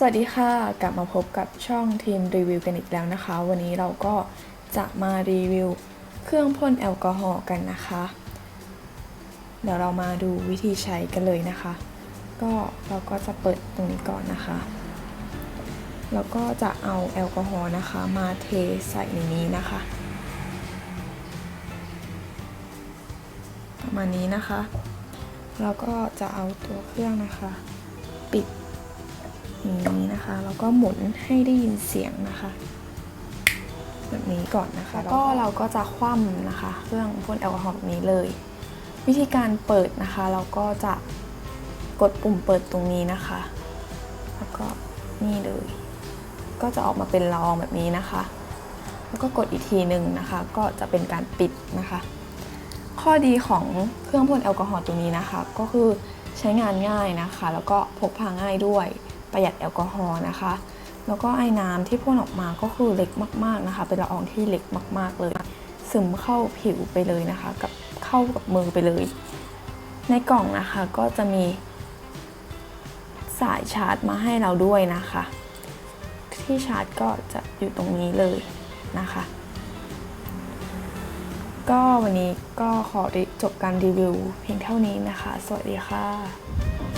สวัสดีค่ะ กลับมาพบกับช่องทีมรีวิวกันอีกแล้วนะคะ วันนี้เราก็จะมารีวิวเครื่องพ่นแอลกอฮอล์กันนะคะ เดี๋ยวเรามาดูวิธีใช้กันเลยนะคะ ก็เราก็จะเปิดตรงนี้ก่อนนะคะแล้วก็จะเอาแอลกอฮอล์นะคะ มาเทใส่ในนี้นะคะ ประมาณนี้นะคะ แล้วก็จะเอาตัวเครื่องนะคะ ปิด อย่างนี้นะคะแล้วก็หมุนให้ได้ยินเสียงนะคะ แบบนี้ก่อนนะคะแล้วก็เราก็จะคว่ำนะคะ เครื่องพ่นแอลกอฮอล์แบบนี้เลย วิธีการเปิดนะคะ เราก็จะกดปุ่มเปิดตรงนี้นะคะ แล้วก็นี่เลย ก็จะออกมาเป็นละอองแบบนี้นะคะ แล้วก็กดอีกทีหนึ่งนะคะ ก็จะเป็นการปิดนะคะ ข้อดีของเครื่องพ่นแอลกอฮอล์ตัวนี้นะคะ ก็คือใช้งานง่ายนะคะ แล้วก็พกพาง่ายด้วย ประหยัดแอลกอฮอล์นะคะ แล้วก็ไอ้น้ำที่พ่นออกมาก็คือเล็กมากๆนะคะ เป็นละอองที่เล็กมาก ๆ เลย ซึมเข้าผิวไปเลยนะคะ กับเข้ากับมือไปเลย ในกล่องนะคะก็จะมีสายชาร์จมาให้เราด้วยนะคะ ที่ชาร์จก็จะอยู่ตรงนี้เลยนะคะ ก็วันนี้ก็ขอจบการรีวิวเพียงเท่านี้นะคะ สวัสดีค่ะ